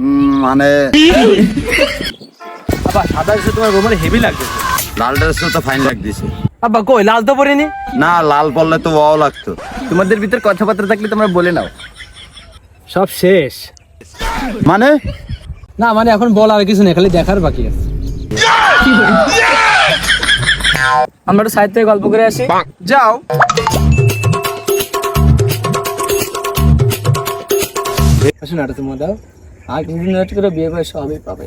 উম, মানে আব্বা সাদা এসে তোমার গোবরে হেভি লাগবে লাল ড্রেস তো ফাইন লাগতেছে। আব্বা কই লাল তো পরিনি? না লাল পরলে তো ওয়াও লাগতো। তোমাদের ভিতর কথাবার্তা থাকলে তোমরা বলে নাও। সব শেষ। মানে? না মানে এখন বল আর কিছু নেই খালি দেখার বাকি আছে। আমরা একটু সাহিত্য গল্প করে আসি। যাও। আরে তুমি দাও আর কিছুদিন করে বিয়ে করে সবই পাবে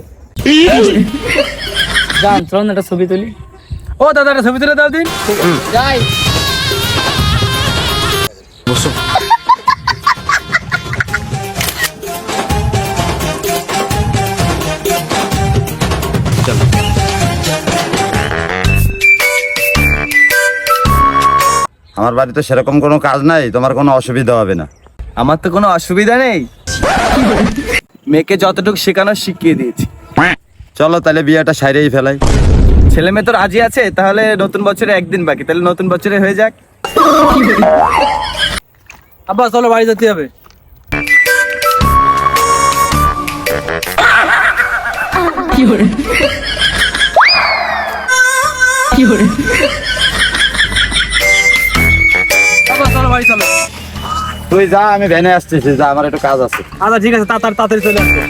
যান চলুন একটা ছবি তুলি ও দাদা একটা ছবি তুলে দাও দিন যাই আমার বাড়িতে সেরকম কোনো কাজ নাই, তোমার কোনো অসুবিধা হবে না। আমার তো কোনো অসুবিধা নেই। মেয়েকে যতটুকু শেখানো শিখিয়ে দিয়েছি। চলো তাহলে বিয়েটা সাইরেই ফেলাই। ছেলে মেয়ে তো রাজি আছে, তাহলে নতুন বছরে একদিন বাকি। তাহলে নতুন বছরে হয়ে যাক। আব্বা, চলো বাড়ি যেতে হবে। আব্বা, চলো বাড়ি চলো। তুই যা আমি ভ্যানে আসতেছি যা আমার একটু কাজ আছে। আচ্ছা ঠিক আছে তাড়াতাড়ি তাড়াতাড়ি চলে আসবে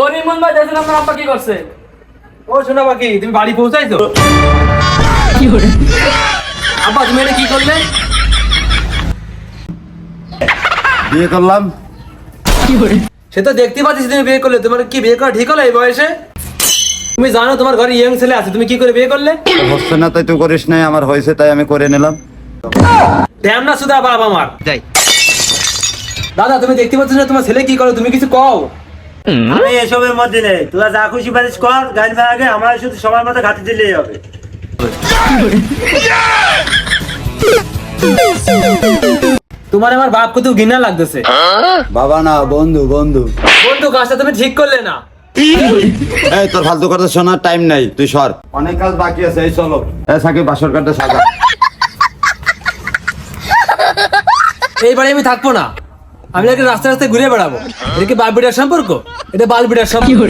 ও রিমন ভাই দেখেন আপনার আব্বা কি করছে। ও শোনা বাকি তুমি বাড়ি পৌঁছাইছো আব্বা তুমি এটা কি করলে? বিয়ে করলাম। সে তো দেখতে পাচ্ছিস তুমি বিয়ে করলে। তোমার কি বিয়ে করা ঠিক হলো এই বয়সে? তুমি জানো তোমার ঘরে ইয়ং ছেলে আছে তুমি কি করে বিয়ে করলে? হচ্ছে না তাই তুই করিস নাই আমার হয়েছে তাই আমি করে নিলাম। ধ্যান না শুধু বাবা আমার। যাই। দাদা তুমি দেখতে পাচ্ছ না তোমার ছেলে কি করে তুমি কিছু কও। আমি এসবের মধ্যে নেই তোরা যা খুশি পারিস কর গাড়ি আগে আমরা শুধু সবার মধ্যে ঘাটে দিলেই হবে। তোমার আমার বাপ কত ঘৃণা লাগতেছে। বাবা না বন্ধু বন্ধু। বন্ধু কাজটা তুমি ঠিক করলে না। এই তোর ফালতু কথা শোনার টাইম নাই তুই সর। অনেক কাজ বাকি আছে এই চলো। এ সাকিব বাসর কাটটা সাজা। এইবারে আমি থাকব না। আমি আগে রাস্তায় রাস্তায় ঘুরে বেড়াবো। এটা কি বাল বিড়ার সম্পর্ক? এটা বাল বিড়ার সম্পর্ক?